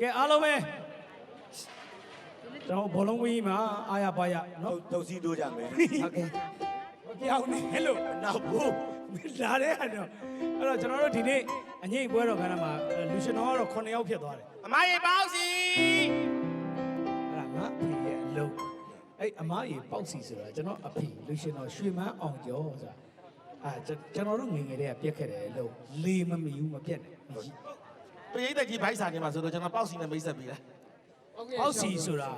ကဲအားလုံးပဲကျွန်တော်ဘောလုံးကွင်းကြီးမှာအာရပါရနော်တုတ်စီတို့ကြမယ်ဟုတ်ကဲ့မပြောင်းနဲ့လို့နောက်ဘူးလာတဲ့အဲ့တော့အဲ့တော့ကျွန်တော်တို့ဒီနေ့အငိမ့်ပွဲတော်ခန်းထဲမှာလူရှင်တော်ကတော့9ယောက်ဖြစ်သွားတယ်အမရေပေါင်းစီအဲ့ဒါငါအဖေရဲ့အလုံးအဲ့အမားကြီးပေါက်စီဆိုတာကျွန်တော်အဖေလူရှင်တော်ရွှေမန်းအောင်ကျော်ဆိုတာအာကျွန်တော်တို့ငယ်ငယ်တည်းကပြက်ခဲ့တယ်အလုံးလေးမမီဘူးမပြက်နဲ့ ပရိသတ်ကြီးဘိုက်စာနေမှာဆိုတော့ကျွန်တော်ပေါက်စီနဲ့မိတ်ဆက်ပြီးလားပေါက်စီဆိုတာ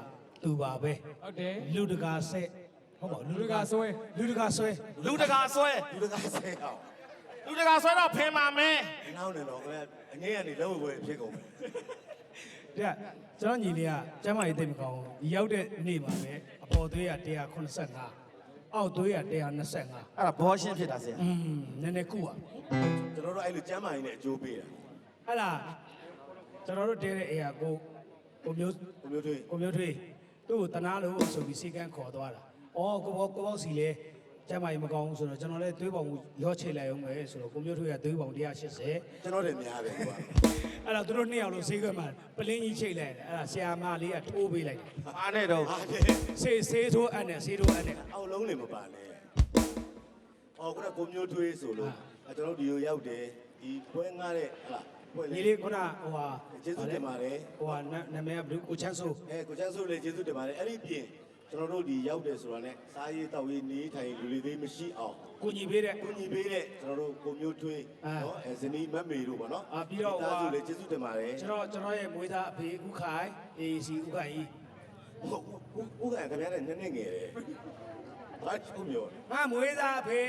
သူပါပဲဟုတ်တယ်လူတကာဆက်ဟုတ်ပါဘူးလူတကာဆွဲလူတကာဆွဲလူတကာဆွဲဒီလိုကဆဲအောင်လူတကာဆွဲတော့ဖင်ပါမယ်နောက်နေတော့ခင်ဗျအငိမ့်ကနေလောက်ဝယ်ဖြစ်ကုန်မယ်တဲ့ကျွန်တော်ညီလေးကကျမ်းမာရေးသိမကောင်းဘူးဒီရောက်တဲ့နေ့မှာပဲအပေါ်သွေးက185အောက်သွေးက125အဲ့ဒါဘောရှင်းဖြစ်တာဆရာอืมနည်းနည်းကုပါကျွန်တော်တို့အဲ့လိုကျမ်းမာရေးနဲ့အကျိုးပေးတာအဲ့ဒါ ကျွန်တော်တို့တဲတဲ့အိမ်ကကိုကိုမျိုးကိုမျိုးတွေးကိုမျိုးထွေးသူ့ကိုတနာလို့ဆိုပြီးစီကန်းခေါ်သွားတာ။အော်ကိုဘောကိုဘောစီလေကျမ်းမာရေးမကောင်းဘူးဆိုတော့ကျွန်တော်လည်းသွေးပေါင်ကိုရော့ချိတ်လိုက်အောင်ပဲဆိုတော့ကိုမျိုးထွေးကသွေးပေါင်180ကျွန်တော်တို့များတယ်ကွာအဲ့တော့သူတို့နှစ်ယောက်လုံးဈေးကွက်မှာပလင်းကြီးချိတ်လိုက်တယ်အဲ့ဒါဆရာမလေးကထိုးပေးလိုက်တယ်အားနဲ့တော့ဟာတဲ့ဆေးဆေးထိုးအပ်နဲ့ဆေးထိုးအပ်နဲ့အောက်လုံးနေမပါနဲ့အော်ခုနကိုမျိုးထွေးဆိုလို့အဲကျွန်တော်တို့ဒီကိုရောက်တယ်ဒီပွဲငားတဲ့ဟလာ ပွဲညီလေးလေးခုနဟိုဟာကျေးဇူးတင်ပါတယ်ဟိုဟာနာနာမည်ကဘယ်လိုကိုချမ်းဆိုးအဲကိုချမ်းစိုးလေးကျေးဇူးတင်ပါတယ်အဲ့ဒီပြင်ကျွန်တော်တို့ဒီရောက်တယ်ဆိုတာနဲ့စားရေးတောက်ရေးနေထိုင်လူလေးသေးမရှိအောင်ကိုညီပေးတဲ့ကိုညီပေးတဲ့ကျွန်တော်တို့ကိုမျိုးထွေးအာနော်အဲဇနီးမတ်မေတို့ပေါ့နော်အာပြီးတော့မိသားဟိုစုဟာလေးကျေးဇူးတင်ပါတယ်ကျွန်တော်ကျွန်တော်ရဲ့မွေးသားအဖေဥခိုင်အေးစီဥခိုင်ကြီးဟုတ်ဟုတ်ဟုတ်ကဲ့ခင်ဗျားလည်းနည်းနည်းငယ်တယ်ဘာချုံမျိုးလဲငါမွေးသားအဖေ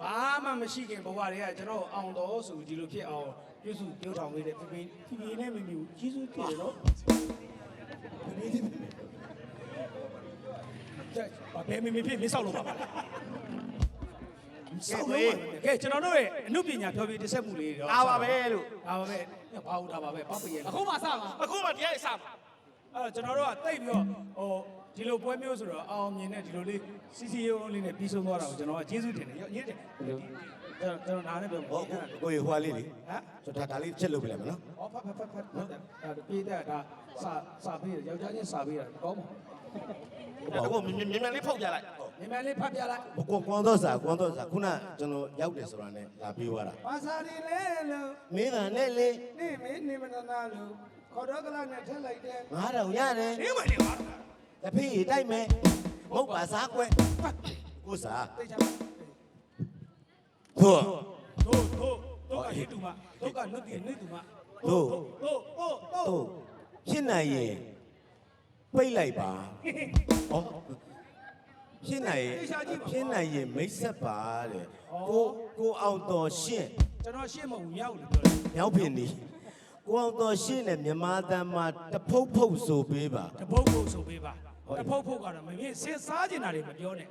ဘာမှမရှိခင်ဘဝတွေကကျွန်တော်အောင်တော်ဆိုပြီးဒီလိုဖြစ်အောင် ပြုစုပြောထောင်ပေးတဲ့ပြပြပြပြနဲ့မမီဘူးကျေးဇူးတင်တယ်နော်တဲ့ဘာပဲမမီဖြစ်မဆောက်လို့ပါပါလားဆောက်လို့ကဲကျွန်တော်တို့ရဲ့အမှုပညာဖြောပြတစ်ဆက်မှုလေးတော့အားပါပဲလို့အားပါပဲဘာဟုတ်တာပါပဲပောက်ပြရဲ့အခုမှစပါအခုမှတရားရေးစမှာအဲ့တော့ကျွန်တော်တို့ကတိတ်ပြီးတော့ဟိုဒီလိုပွဲမျိုးဆိုတော့အောင်မြင်တဲ့ဒီလိုလေးစီစီရုံးလေးနဲ့ပြီးဆုံးသွားတာကိုကျွန်တော်ကကျေးဇူးတင်တယ်ရရတယ် ကျွန်တော်ကျွန်တော်နားနဲ့ပြောဟောကိုကိုဟွာလေးလေဟမ်ဆိုတော့ဒါလေးချက်လုပ်ပြလိုက်မယ်နော်ဟောဖတ်ဖတ်ဖတ်ဖတ်ဟုတ်တယ်ဒါပြေးတဲ့ဒါစာစာပေးတယ်ယောက်ျားချင်းစာပေးတာကောင်းပါအခုမြင်မြင်မြင်လေးဖုတ်ပြလိုက်ညီမလေးဖတ်ပြလိုက်ဘကွန်ကွန်တော့စာကွန်တော့စာခုနကျွန်တော်ရောက်တယ်ဆိုတာနဲ့လာပြီးသွားတာဘာစာရီလဲလို့မင်းကနဲ့လေနေမင်းနေမနာနာလို့ခေါ်တော့ကလာနဲ့ထက်လိုက်တယ်9000ရတယ်နေမနေပါတဖေးတိုက်မယ်မဟုတ်ပါစားကွယ်ကိုစားတိတ်ချာ သို့တို့တို့တို့ကဟိတူမတို့ကနုတ်တိနေတူမတို့တို့တို့သို့ဖြစ်နိုင်ရင်ပိတ်လိုက်ပါဟောဖြစ်နိုင်ရင်ဖြစ်နိုင်ရင်မိတ်ဆက်ပါတဲ့ကိုကိုအောင်တော်ရှင်းကျွန်တော်ရှင်းမဟုတ်မြောက်လို့ပြောတယ်မြောက်ပင်ဒီကိုအောင်တော်ရှင်းနဲ့မြမသားမှာတဖုတ်ဖုတ်ဆိုပေးပါတပုတ်ပုတ်ဆိုပေးပါ တပုတ်ပုတ်ကတော့မမြင်စဉ်းစားကျင်တာတွေမပြောနဲ့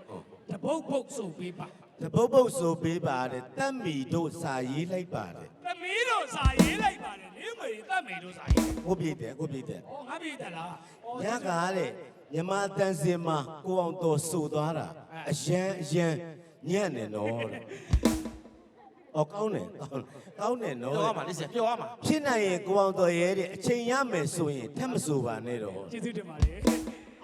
တပုတ်ပုတ်ဆိုပေးပါတပုတ်ဖုတ်ဆိုပေးပါတဲ့တတ်မီတို့စာရေးလိုက်ပါတယ်သမီးတို့စာရေးလိုက်ပါတယ်နင်းမရီတတ်မေတို့စာရေးကိုပြည့်တယ်ကိုပြည့်တယ်ဩငါပြေးတယ်လားဩညကားတဲ့မြမတန်စင်မှာကိုအောင်တော်ဆိုသွားတာအရန်အရန်ညံ့နေတော့တဲ့အော်ကောင်းတယ်ကောင်းတယ်ကောင်းတယ်နော်ပြောရမှာလေးဆရာပြောရမှာဖြစ်နိုင်ရင်ကိုအောင်တော်ရဲ့တဲ့အချိန်ရမယ်ဆိုရင်ထပ်မဆိုပါနဲ့တော့ကျေးဇူးတင်ပါတယ်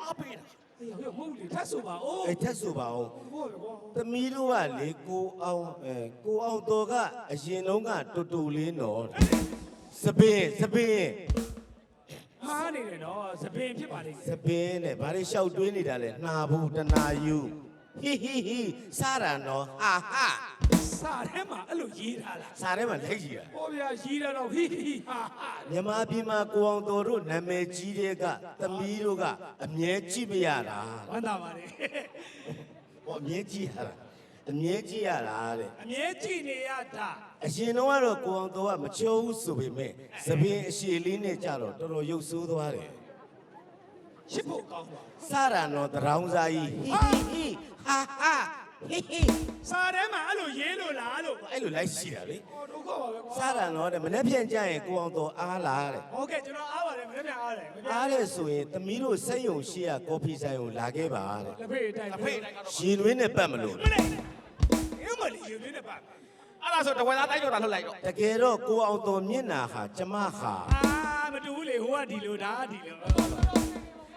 အားပေးတာအေးဟုတ်မဟုတ်လေထပ်ဆိုပါဦးအဲ့ထပ်ဆိုပါဦးဘောဘောသမီးတို့ကလေကိုအောင်အဲကိုအောင်တော်ကအရင်တုန်းကတူတူလေးနော်စပင်းစပင်းဟားနေတယ်နော်သပင်ဖြစ်ပါလိမ့်စပင်းနဲ့ဘာတွေလျှောက်တွေးနေတာလဲနှာဘူးတနာယူဟီဟီဟီစားတာနော်ဟာဟာ စာထဲမှာအဲ့လိုရေးထားလားစားထဲမှာလက်ကြီးတာဟောဗျာရေးတယ်တော့ဟီဟီဟာဟာမြန်မာပြည်မှာကိုအောင်တော်တို့နာမည်ကြီးတဲ့ကသမီးတို့ကအမြဲကြည့်မရတာဝမ်းသာပါတယ်ဟောအမြဲကြည့်ရတာအမြဲကြည့်ရတာတဲ့အမြဲကြည့်နေရတာအရင်တော့ကတော့ကိုအောင်တော်ကမချိုးဘူးဆိုပေမဲ့သပင်အရှည်လေးနဲ့ကြတော့တော်တော်ရုပ်ဆိုးသွားတယ်ရှစ်ဖို့ကောင်းပါစားတာတော့တရောင်းစားကြီးဟီဟီဟီဟာ ဟာဟီဟီစာထဲမှာအဲ့လိုရေးလို့လားလို့အဲ့လိုလိုက်ရှိတာလေဟောဒုက္ခပါပဲကွာစားတာတော့တဲ့မနေ့ပြန်ကြရင်ကိုအောင်တော်အားလာတဲ့ဟုတ်ကဲ့ကျွန်တော်အားပါတယ်မနေ့ပြန်အားတယ်မနေ့အားတဲ့ဆိုရင်သမီးတို့စက်ယုံရှိရကော်ဖီဆိုင်ကိုလာခဲ့ပါတဲ့လက်ဖေးတိုင်းအဖေတိုင်းကတော့ရှင်တွင်းနဲ့ပတ်မလို့မနေ့အမလီယူနေပါအဲ့ဒါဆိုတဝဲသားတိုက်တော့တာလှုပ်လိုက်တော့တကယ်တော့ကိုအောင်တော်မျက်နာဟာကျမဟာအာမတူဘူးလေဟိုကဒီလိုဒါကဒီလို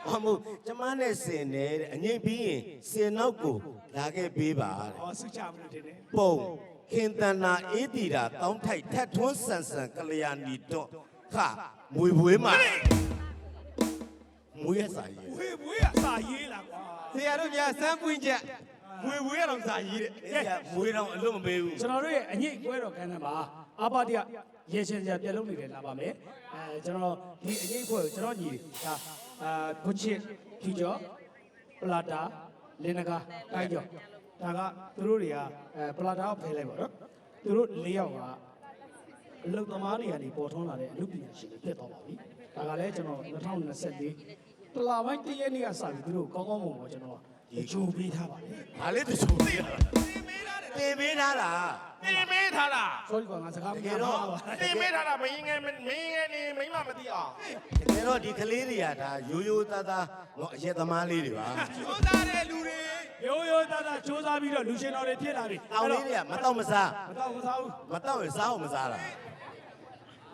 အမို့ကျမနဲ့စင်နေတဲ့အငိမ့်ပြီးရင်စင်နောက်ကိုလာခဲ့ပေးပါတဲ့ဟောဆုချမလို့တင်တယ်ပုံခင်တနာအေးတီတာတောင်းထိုက်ထက်ထွန်းဆန်ဆန်ကလျာဏီတော့ခမွေဘွေးမှာမွေးရစာရေးဝေးဝေးကစာရေးလာကွာဆရာတို့ညာစမ်းပွင့်ချက်ဝေဝေးရအောင်စာရေးတဲ့အဲ့ဒါမွေးတော့အလွတ်မပေးဘူးကျွန်တော်တို့ရဲ့အညိတ်ကွဲတော်ခန်းထဲမှာအာပါတရရေရှင်စရာပြက်လုံးနေတယ်လာပါမယ်အဲကျွန်တော်ဒီအညိတ်ကွဲကိုကျွန်တော်ညီဒါ အာဘုချစ်ခီကျော်ပလာတာလင်းနဂါကိုင်းကျော်ဒါကသူတို့တွေကအဲပလာတာကိုဖယ်လိုက်ပါတော့သူတို့၄ယောက်ကအလုတ်သမားတွေကနေပေါ်ထွန်းလာတဲ့အမှုပညာရှင်တွေဖြစ်သွားပါပြီဒါကလည်းကျွန်တော်2024တလာပိုင်းတည့်ရက်နေ့ကစပြီးသူတို့ကောင်းကောင်းမွန်မွန်ကျွန်တော်ဒီချိုးပေးထားပါတယ်။ဘာလေးတချို့သိလား။တ င်ပေးထားတာတင်မေးထားလား sorry ကွာငါစကားမပြောပါဘူးတင်မေးထားတာမင်းငယ်မင်းငယ်နေမိမမသိအောင်။တကယ်တော့ဒီကလေးတွေကဒါရိုးရိုးသားသားတော့အရက်သမားလေးတွေပါကျိုးသားတဲ့လူတွေရိုးရိုးသားသားစူးစမ်းပြီးတော့လူရှင်တော်တွေဖြစ်လာပြီ။အောင်လေးတွေကမတော့မစားမတော့မစားဘူးမတော့ရင်စားအောင်မစားတာ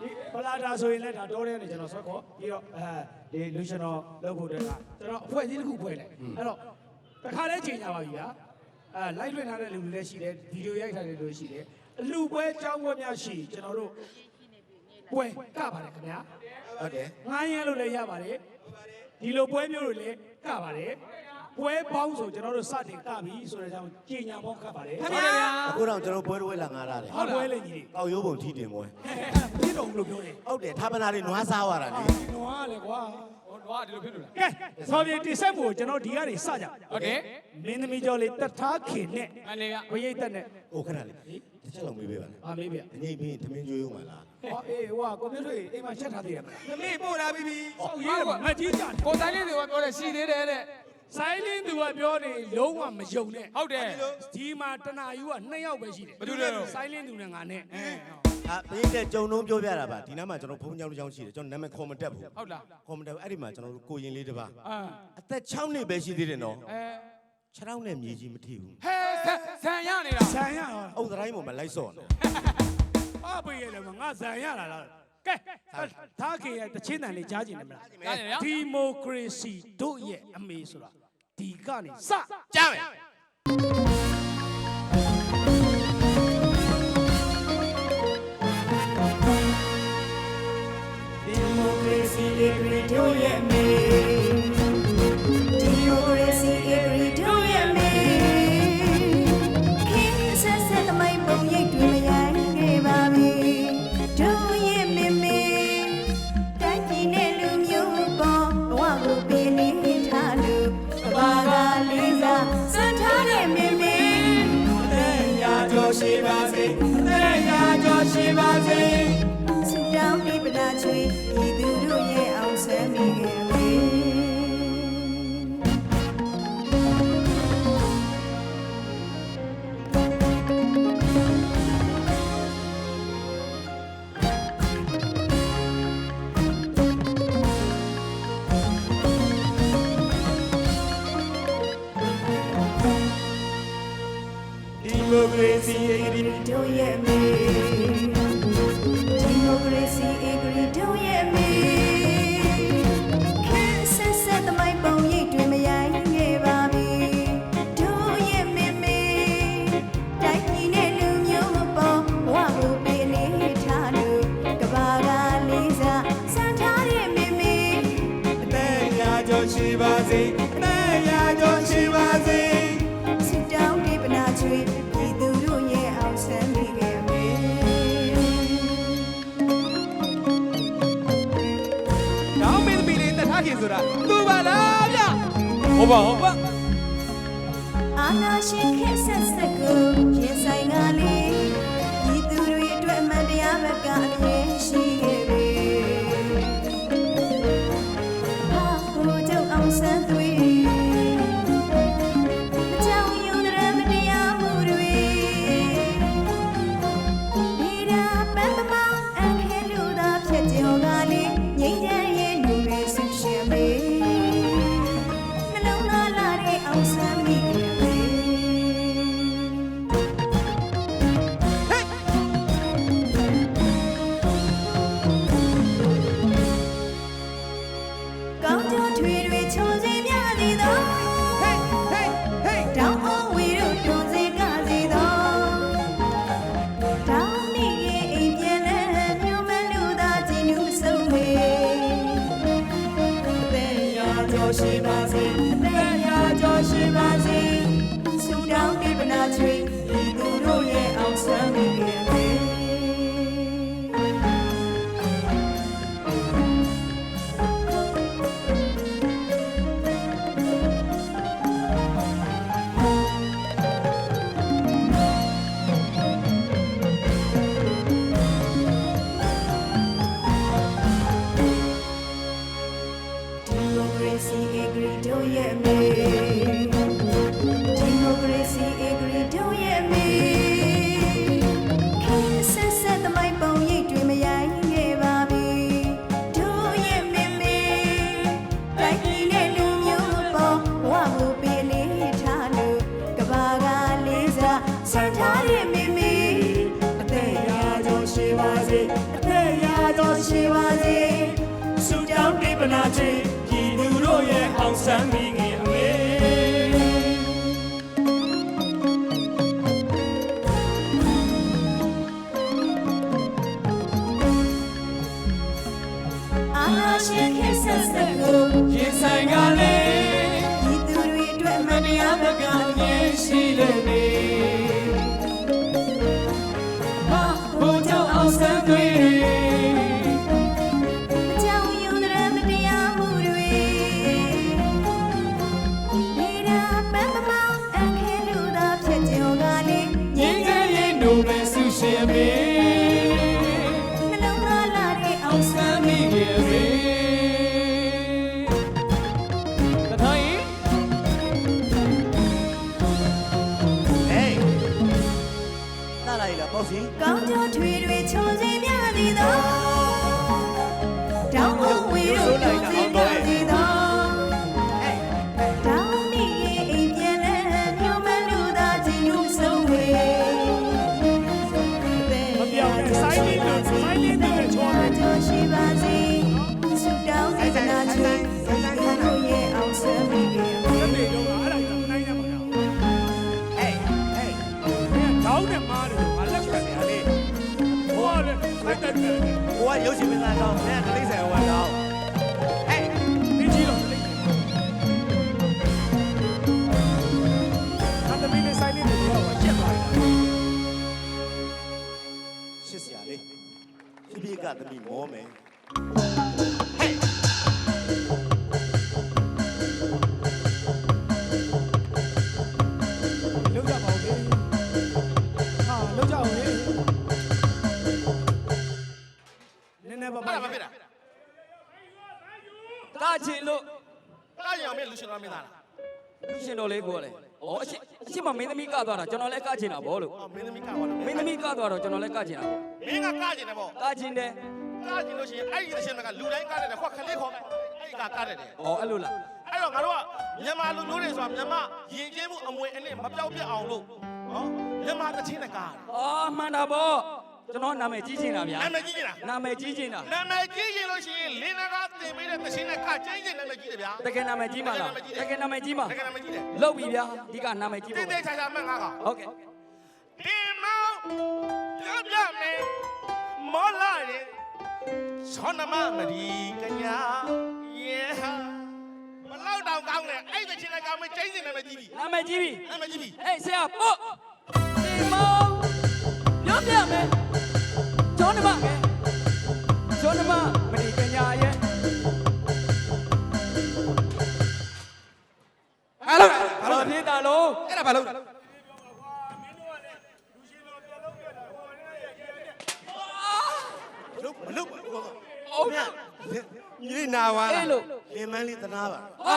ဒီပလာတာဆိုရင်လည်းဒါတော်တယ်နေကျွန်တော်ဆွဲခေါ်ပြီးတော့အဲဒီလူရှင်တော်လုပ်ဖို့တည်းကကျွန်တော်အဖွဲ့အစည်းတစ်ခုဖွဲ့လိုက်အဲ့တော့တခါလဲချိန်ကြပါပြီဗျာ အဲလိုက်လွှင့်ထားတဲ့လူတွေလည်းရှိတယ်ဗီဒီယိုရိုက်ထားတဲ့လူတွေရှိတယ်အလူပွဲအကြောင်းပွဲများရှိကျွန်တော်တို့ပွဲကပါတယ်ခင်ဗျာ။ဟုတ်တယ်ငားရဲလို့လည်းရပါတယ်ဒီလိုပွဲမျိုးတွေလည်းကပါတယ်ပွဲပေါင်းဆိုကျွန်တော်တို့စတင်ကပြီဆိုတဲ့အကြောင်းကြေညာပေါင်းကပါတယ်ခင်ဗျာ။အခုတော့ကျွန်တော်ပွဲတော်လာငါလာတယ်ဟုတ်ပွဲလေကြီး။ကောက်ရိုးပုံထီတင်ပွဲပြည့်တော်လို့ပြောတယ်။ဟုတ်တယ်ထာပနာလေးနွားစားရတာလေနွားလေကွာ ဟိုတော့ဒီလိုဖြစ်လို့လားကဲဆော်ပြေတိဆက်ဖို့ကျွန်တော်ဒီကနေစကြဟုတ်တယ်မင်းသမီးကျော်လေးတထားခင်နဲ့အန်လေးကဘရိတ်တက်နဲ့။ဟိုခဏလေး။တစ်ချက်လုံးမေးပေးပါလားအာမေးဗျ။အငိမ့်ပြီးရင်သမင်းကျွေးဦးမှာလားဟောအေးဟိုကကွန်ပျူတာတွေအိမ်မှာချက်ထားသေးတယ်မလားသမီးပို့လာပြီးပြီဆောက်ရေးတယ်မကြီးကြတယ်ကိုတိုင်းလေးတွေကပြောတယ်ရှိသေးတယ်တဲ့ဆိုင်လင်းသူကပြောနေလုံးဝမယုံနဲ့ဟုတ်တယ်ဒီမှာတနာယူက2ယောက်ပဲရှိတယ်ဘယ်သူလဲဆိုင်လင်းသူနဲ့ငါနဲ့။ အာပေးတဲ့ကြုံလုံးပြောပြတာပါ။ဒီနားမှာကျွန်တော်ဖုန်းကြောင်းတစ်ကြောင်းရှိတယ်။ကျွန်တော်နာမည်ခေါ်မတက်ဘူးဟုတ်လား။ခေါ်မတက်ဘူးအဲ့ဒီမှာကျွန်တော်တို့ကိုရင်လေးတစ်ပါးအာအသက်6နှစ်ပဲရှိသေးတယ်နော်အဲခြေထောက်နဲ့မြေကြီးမထိဘူးဟဲဆန်ဆန်ရနေတာဇန်ရတော့အုတ်တိုင်းပေါ်မှာလိုက်စော့နေအပေးရတယ်မငါဇန်ရလာလားကဲသားခေရဲ့တချင်းတန်လေးကြားကျင်တယ်မလားကြားတယ်ရောဒီမိုကရေစီတို့ရဲ့အမေဆိုတာဒီကနေစကြားမယ် လူမျိုးပေါ်ဘဝကိုပေးနေထားလို့ဘာကလေးစားစံထားတဲ့မေမေရာကျော်ရှိပါစေတဲ့ရာကျော်ရှိပါစေစတောင်းပြပနာချွေဤသူတို့ရဲ့ အောင်ဆန်း ဟုတ်ပါ ရာကျော်ရှိပါစေဆူတောင်းတိပနာချေပြည်သူတို့ရဲ့အောင်ဆန်းမိငင်အမေအာနာရှင်ခက်ဆက်ဆက်ကိုရင်ဆိုင်ကလ ရုပ်ရှင်မင်းသားကောင်းမင်းကတိတ်ဆန်ဟိုကတော့ ကားချင်လို့ကားရင်အောင်မင်းလူရှင်တော်မင်းသားလားလူရှင်တော်လေးကိုလေဩအရှိအရှိမမင်းသမီးကသွားတာကျွန်တော်လည်းကားချင်တာဗောလို့အော်မင်းသမီးကားပါလားမင်းသမီးကသွားတော့ကျွန်တော်လည်းကားချင်တာဗောမင်းကကားကျင်တယ်ပေါ့ကားချင်တယ်ကားကျင်လို့ရှိရင်အဲ့ဒီရှင်ကလူတိုင်းကားတယ်ခွက်ခလေးခေါ်အဲ့ဒီကကားတယ်ဩအဲ့လိုလားအဲ့တော့ငါတို့ကမြန်မာလူမျိုးတွေဆိုတာမြန်မာယဉ်ကျေးမှုအမွေအနှစ်မပြောက်ပြတ်အောင်လို့နော်မြန်မာတချင်းနဲ့ကားတယ်အော်မှန်တာဗော ကျွန်တော်နာမည်ကြီးချင်တာဗျာနာမည်ကြီးနေတာနာမည်ကြီးချင်တာနာမည်ကြီးရင်လို့ရှိရင်လင်းနာကတင်ပေးတဲ့တချင်းနဲ့ကားကျင်းကျင်းနာမည်ကြီးတယ်ဗျာတကယ်နာမည်ကြီးမလားတကယ်နာမည်ကြီးမတကယ်နာမည်ကြီးတယ်လောက်ပြီဗျာဒီကနာမည်ကြီးတိပေါ့တ်တိတ်ချာချာမှတ်ငါကောင်ဟုတ်ကဲ့ဒီမောင်ပြပြမယ်မောလာရင်ဆောနမမဒီကညာယေဟာဘလောက်တောင်ကောင်းလဲအဲ့ဒီချင်းလည်းကောင်းမကျင်းစင်လည်းမကြည့်ပြီနာမည်ကြီးပြီနာမည်ကြည့်ပြီအေးဆရာပို့ဒီမောင်ပြောပြမယ် ကျောင်းနမကဲကျောင်းနမမဒီကညာရဲ့အဲ့လိုဘာလို့ဖြစ်တာလို့အဲ့ဒါဘာလို့လုတ်မလုတ်ဘူးကောအိုးညီလေးနာဝါအေးလို့လင်မန်းလေးသနာပါဟာ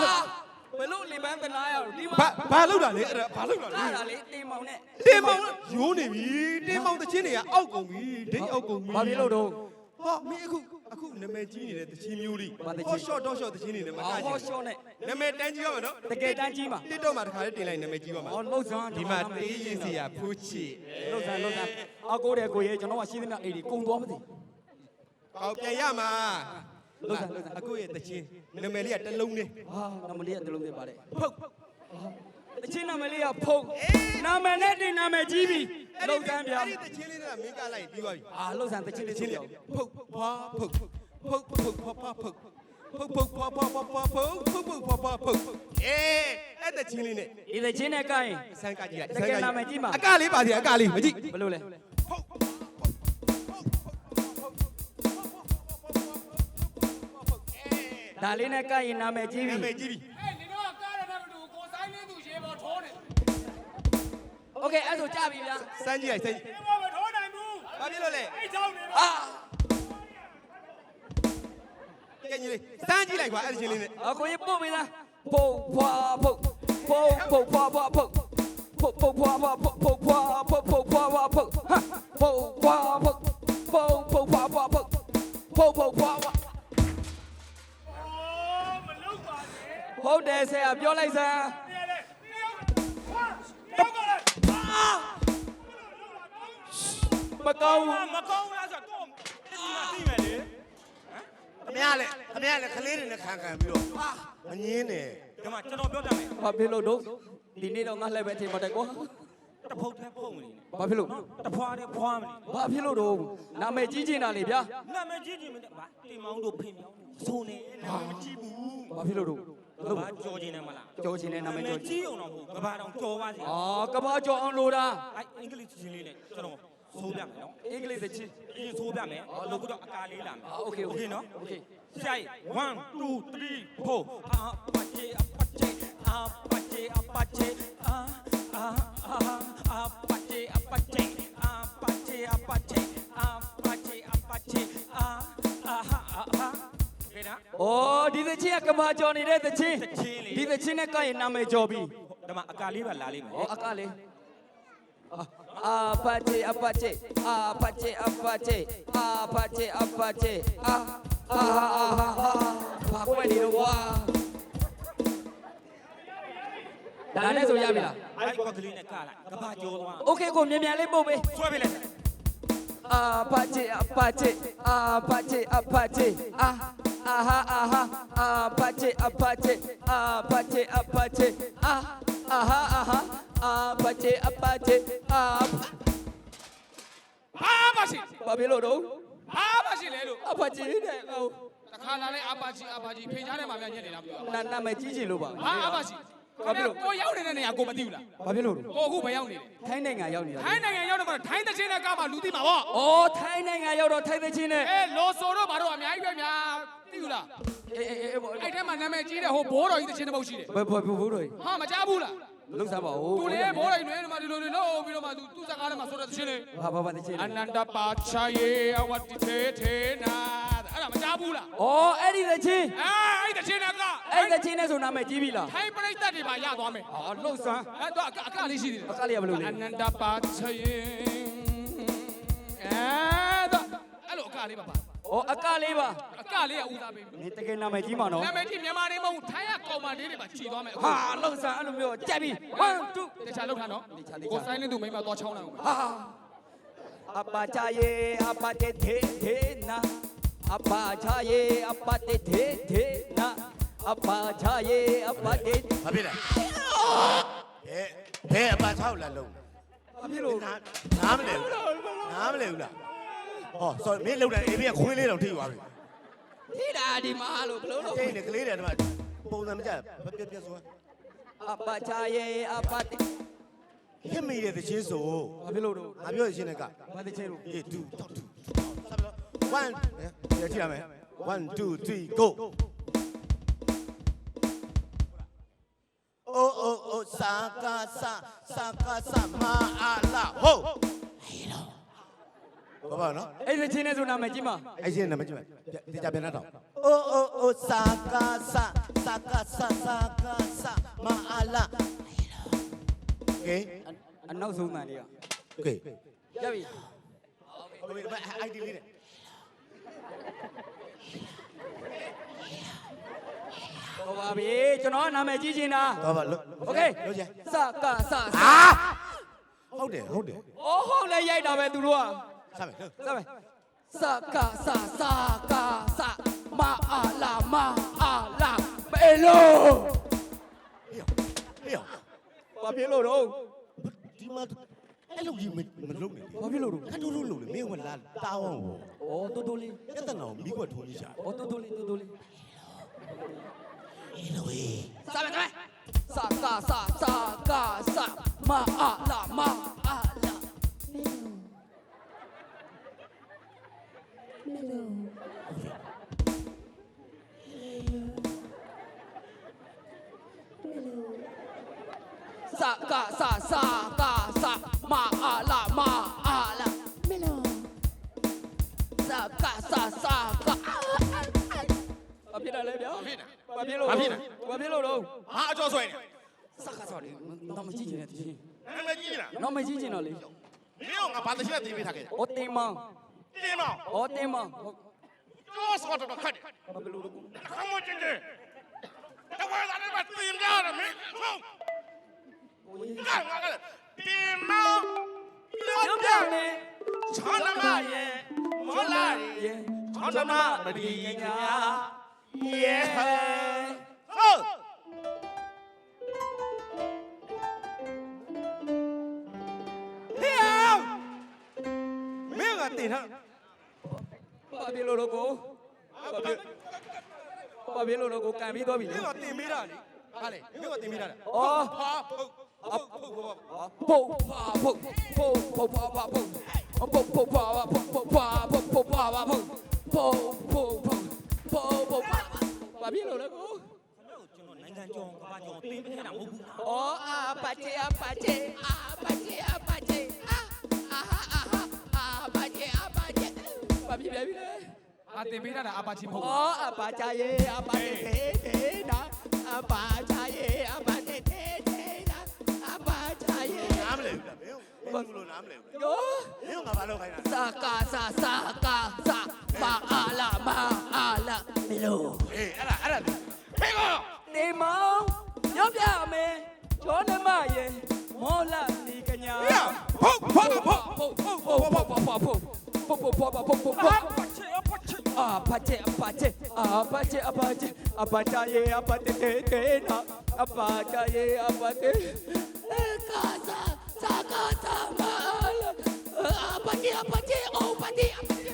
ဘလို့လင်မန်းသနာရအောင်ဒီမှာဘာဘာလောက်တာလဲအဲ့ဒါဘာလောက်တာလဲအဲ့ဒါလေတင်မောင်နဲ့တင်းမောင်ရိုးနေပြီတင်းမောင်တချင်းတွေကအောက်ကုန်ပြီဒိတ်အောက်ကုန်ပြီဘာဖြစ်လို့တော့ဟာမင်းအခုအခုနာမည်ကြီးနေတဲ့တချင်းမျိုးလေးဘာတချင်းဟော့ရှော့တော့ရှော့တချင်းနေနဲ့မကအော်ချဟောင်ရှော့နဲ့နာမည်တန်းကြီးရမှာနော်တကယ်တန်းကြီးမှာတစ်တော့မှာတခါလေးတင်လိုက်နာမည်ကြီးပါမှာဟောလှုပ်စွမ်းဒီမှာတေးရင်စီရဖူးချီလှုပ်စွမ်းလှုပ်စွမ်းအကိုတဲ့ကိုရဲ့ကျွန်တော်ကရှိသမျှအိမ်ဒီကုံသွားမသိဟောပြန်ရမှာ လှုပ်ဆန်လှုပ်ဆန်အကိုရဲ့တချင်းနာမည်လေးကတစ်လုံးလေးဟာနာမည်လေးကတလုံးသေးပါတယ်ဖုတ်တချင်းနာမည်လေးကဖုတ်နာမည်နဲ့တင်နာမည်ကြီးပြီလှုပ်ဆန်ဗျာအဲ့ဒီတချင်းလေးကမင်းကလိုက်ပြီးသွားပြီအာလှုပ်ဆန်တချင်းလေးချင်းလေးဖုတ်ဖွာဖုတ်ဖုတ်ဖုတ်ဖွာဖွာဖုတ်ဖုတ်ဖုတ်ဖွာဖွာဖွာဖွာဖုတ်ဖုတ်ဖုတ်ဖွာဖွာဖုတ်အေးအဲ့တချင်းလေးနဲ့ဒီတချင်းနဲ့ကိုင်းစမ်းကကြည့်လိုက်တကယ်နာမည်ကြီးမှာအကလေးပါစီအကလေးမကြည့်ဘယ်လိုလဲ ဒါလေးနဲ့ကပ်ရင်နာမည်ကြီးပြီ နာမည်ကြီးပြီ အဲ့နင်တို့ကကားရတဲ့မတူကိုဆိုင်လင်းသူရေပေါ်ထိုးနေ โอเคအဲ့ဆိုကြပြီဗျာ စမ်းကြည့်လိုက်စမ်းကြည့် ရေပေါ်မထိုးနိုင်ဘူး ဘာဖြစ်လို့လဲ အဲ့ကြောင့်နေ အာ ကဲညီလေးစမ်းကြည့်လိုက်ကွာအဲ့ဒီချင်းလေးနဲ့ အကိုကြီးပို့ပေးလားဖုတ်ဖွာဖုတ်ဖုတ်ဖုတ်ဖွာဖွာဖုတ်ဖုတ်ဖုတ်ဖွာဖွာဖုတ်ဖုတ်ဖွာဖုတ်ဖုတ်ဖွာဖွာဖုတ်ဟာဖုတ်ဖွာဖုတ်ဖုတ်ဖုတ်ဖွာဖွာဖုတ်ဖုတ်ဖု ဟုတ်တယ်ဆရာပြောလိုက်စမ်းနေလေနေရောဟာတော့ကလည်းအာမကောင်းဘူးမကောင်းလားဆိုတော့ဒီမှာသိမယ်လေခမရလေခမရလေခလေးတွေနဲ့ခံခံပြီးတော့မငင်းနဲ့ဒီမှာကျွန်တော်ပြောပြမယ်ဘာဖြစ်လို့တော့ဒီနေ့တော့ငါလှည့်ပဲထင်ပါတယ်ကွာတဖုတ်ထဲဖုတ်မနေနဲ့ဘာဖြစ်လို့တဖွာတဲ့ဖွာမနေဘာဖြစ်လို့တော့နာမည်ကြီးချင်တာလေဗျာနာမည်ကြီးကြီးမနဲ့ဗာတင်မောင်းတို့ဖိမြောင်းတို့ဆိုနေနာမည်ကြီးဘူးဘာဖြစ်လို့တော့ ကဘာကြော်ခြင်းနဲ့မလား ကြောချင်တဲ့နာမည်ကြော ကြီးအောင်တော့ကဘာတော့ကြော်ပါစေ အာကဘာကြောအောင်လို့တာ အဲ့အင်္ဂလိပ်ချင်းလေးနဲ့ကျွန်တော်ဆိုးပြမယ်နော် အင်္ဂလိပ်သချင်း အရင်ဆိုးပြမယ်လို့ကတော့အကာလေးလာမယ် အာโอเคโอเค နော် โอเค Say one, two, three, four. Apache, Apache, Apache, Apache, ah, ah, ah, Apache, Apache, Apache, Apache, Apache, Okay နော် အော်ဒီသချင်းကကဘာကြောနေတဲ့သချင်း သချင်းလေ ဒီသချင်းနဲ့ကရင်နာမည်ကြောပြီ ဒီမှာအကာလေးပါလာလိမ့်မယ် အော်အကလေအာပါချေအပါချေအာပါချေအပါချေအာပါချေအပါချေအာအာအာအာဘာကွယ်နေတော့ဝါဒါနဲ့ဆိုရပြီလား အဲ့ကောက်ကလေးနဲ့ကလိုက်ကဘာကြောသွား โอเคကိုမြန်မြန်လေးပို့ပေး ဆွဲပေးလိုက် အာပါချေအပါချေအာပါချေအပါချေအာအာဟာအာဟာအာပါချေအပါချေအာပါချေအ ပါချေအာအာဟာအာဟာအာပါချေအပါချေအာအာပါရှိဘာဖြစ်လို့တော့အာပါရှိလေလို့အပါချေတဲ့ဟိုတခါလာလဲအာပါရှိအာပါရှိဖိချားထဲမှာပြန်ညက်နေတာပြောနာနာမည်ကြီးချင်လို့ပါဟာအာပါရှိဘာဖြစ်လို့ကိုရောက်နေတဲ့နေရာကိုမသိဘူးလားဘာဖြစ်လို့ကိုအခုမရောက်နေတယ်ထိုင်းနိုင်ငံရောက်နေတာထိုင်းနိုင်ငံရောက်တော့ထိုင်းတဲ့ချင်းနဲ့ကမှလူသိမှာပေါ့အော်ထိုင်းနိုင်ငံရောက်တော့ထိုင်းသချင်းနဲ့အဲလိုဆိုတော့ဘာတော့အများကြီးပဲများ သိဘူးလားအေးအေးအေးဘောအဲ့ထဲမှာနာမည်ကြီးတဲ့ဟိုဘိုးတော်ကြီးတဲ့ချင်းတစ်ပုတ်ရှိတယ်ဘယ်ဘောဘိုးတို့ဟာမကြားဘူးလားလုံစားပါဦးသူလေဘိုးတော်ကြီးလွဲနေမှာဒီလိုလိုလို့ပြီးတော့မှသူသူ့စကားထဲမှာဆိုတဲ့ချင်းလေဘာဘာဘာသချင်းအနန္တပါချာယေအဝတ္တိသေထေနာအဲ့ဒါမကြားဘူးလားအော်အဲ့ဒီသချင်းအာအဲ့တဲ့ချင်းကအဲ့ဒီသချင်းနဲ့ဆိုနာမည်ကြီးပြီလားထိုင်းပြိတ္တတွေပါရသွားမယ်အော်လုံစားအဲ့တော့အကလေးရှိသေးတယ်အကလေးကဘယ်လိုလဲအနန္တပါချယေအဲ့တော့အဲ့လိုအကလေးပါပါ အော်အကလေးပါအကလေးကဦးစားပေးပြီဒီတကယ်နာမည်ကြီးမှာနော်နာမည်ကြီးမြန်မာနေမဟုတ်ထိုင်းရကောင်မလေးတွေပါခြေသွားမယ်အခုဟာလုံစားအဲ့လိုမျိုးကြက်ပြီ1 2တခြားလောက်ထားနော်ကိုဆိုင်နေသူမိမသွားချောင်းလိုက်အောင်ဟာအပါချာယေအပါတေထေထေနာအပါချာယေအပါတေထေထေနာအပါချာယေအပါတေဘာဖြစ်လဲဘဲဘဲအပါထောက်လာလုံးဘာဖြစ်လို့နာနားမလဲဘူးနားမလဲဘူးလား ဟော sorry မင်းလောက်တယ်အေးဘေးကခွေးလေးတော့ထိသွားပြီထိတာဒီမှာလို့ဘလို့လို့ကျင်းနေကလေးတယ်ဒီမှာပုံစံမကြပြပြဆိုအပါချာယေအပါတေဟစ်မိတဲ့တချင်းဆိုဘာဖြစ်လို့တော့ငါပြောရချင်းနဲ့ကဘာတချင်းလို့1 2 3 1ရကြည့်ရမယ်1 2 3 go အိုအိုအိုစာကာစာစာကာစာမာအာလာ ဟိုဘာပါနော် အဲ့ဒီချင်းနဲ့ဆိုနာမည်ကြီးမှာ အဲ့ဒီနာမည်ကြည့်မယ်တေချာပြန်တော့အိုအိုအိုစာကာစာစာကာစာစာကာစာမာအာလာโอเค အနောက်ဆုံးတန်လေးက โอเค ရပြီ โอเคဒါ ID လေးနဲ့ ဟောပါပြီကျွန်တော်နာမည်ကြီးချင်တာ တော့ပါလို့ โอเค လို့ချင် စကစစ အာဟုတ်တယ်ဟုတ်တယ် အော်ဟုတ်လဲရိုက်တာပဲသူတို့က စ မယ်လို့စမယ်စကစစကစမအာလာမအာလာမေလို့ဟေးဟေးဘာဖြစ်လို့တော့ဒီမှာအဲ့လိုကြီးမမလုပ်နဲ့ဘာဖြစ်လို့တော့ခက်တူတူလုပ်လေမင်းကလာတားအောင်ဘောဩတိုးတိုးလေးပြဿနာကိုမိကွက်ထုံးကြီးရှာဩတိုးတိုးလေးတိုးတိုးလေးအေးလို့ဟေးစားမယ်စားမယ်စာကာစာစာကာစာမအာလာမ Hello. Hello. Hello. สะกะสะสะกะสะมาอะละมาอะละ Hello. สะกะสะสะกะဘာဖြစ်တာလဲဗျာဘာဖြစ်တာဘာဖြစ်လို့ဘာဖြစ်တာဘာဖြစ်လို့တော့ဟာအကျော်ဆွဲနေစကားစော်လေးတော့မကြည့်ချင်တဲ့တခြင်းနာမည်ကြီးလားတော့မကြည့်ချင်တော့လေမင်းကငါဘာတရှိလဲတင်ပေးထားခဲ့တာဩတင်မောင်း တင်းမောင်ဩတင်မောင်ဟုတ်ကျော်စောတော့ခတ်တယ်ဘာဖြစ်လို့တော့ခမကျင်းတယ်တဝဲသားနဲ့မတင်ကြရမင်းဟုတ်ငါငါကတင်းမောင်ပြောပြနေချောင်းနမရဲ့မောလာရဲ့ရေချောင်းနမမဒီညာရဲ့ဟုတ်ဟေးအောင်မင်းကတင်ထား ဘာဖြစ်လို့တော့ကိုဘာဖြစ်ဘာဖြစ်လို့တော့ကိုကန်ပြီးသွားပြီမလေင်းကတင်ပေးတာလေဟာလေမင်းကတင်ပေးတာလေဩဟာဟုတ်ဟုတ်ဟုတ်ပုတ်ပါပုတ်ပုတ်ပုတ်ပါပါပုတ်ပုတ်ပုတ်ပါပါပုတ်ပုတ်ပါပုတ်ပုတ်ပါပါပုတ်ပုတ်ပုတ်ပုတ်ပုတ်ပုတ်ပါဘာဖြစ်လို့လဲကိုနိုင်ငံကျော်ကဘာကျော်တင်းပေးတာမဟုတ်ဘူးဩအာပါချေအာပါချေအာပါချေအာပါချေအာ ဘာဖြစ်ပြန်ပြီလဲအာတင်ပေးတာအပါချီမဟုတ်ဘူးဩအပါချာရေအပါတေတေနာအပါချာရေအပါတေတေနာအပါချာရေနားမလဲဘူးလားဘယ်ဟုတ်ဘူးလို့နားမလဲဘူးယောဘယ်ငါဘာလို့ခိုင်းတာစကာစစကာစပါအာလာမအာလာမလို့အေးအဲ့ဒါအဲ့ဒါဟေးကောနေမောင်ညော့ပြအမေကျော်နေမရေမောလာဒီကညာဟုတ်ဟုတ်ဟုတ်ဟုတ်ဟုတ်ဟုတ်ဟုတ် apate apate apate apate apataye apate tena apataye apate kaza sakata mal apate apate apate apate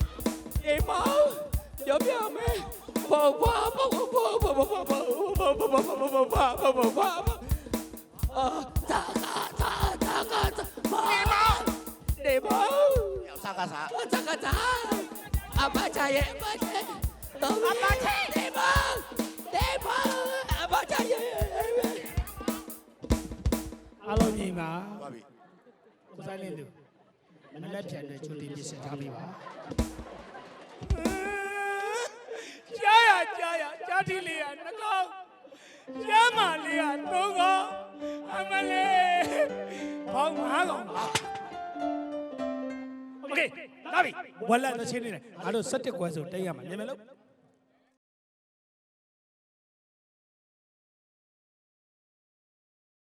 emau yobyame ba ba ba ba ba ba ba ba ba ba ba ba ba ba ba ba ba ba ba bahasa. Kacang-kacang. Apa caya? Apa cahaya? Apa cahaya? Tepung. Tembak. Apa caya? Halo Nima. Babi. Kusain itu. Menet jadi cuti bisa kami pak. Jaya, jaya, jadi lihat, ya, nakau. Jama lihat, ya, tunggu. Amale. Bang, bang, bang. โอเคလာပြီ ဝက်လက်တစ်ချင်းနေတယ်ငါတို့၁၁ခွဲဆိုတိတ်ရမှာမြင်မလို့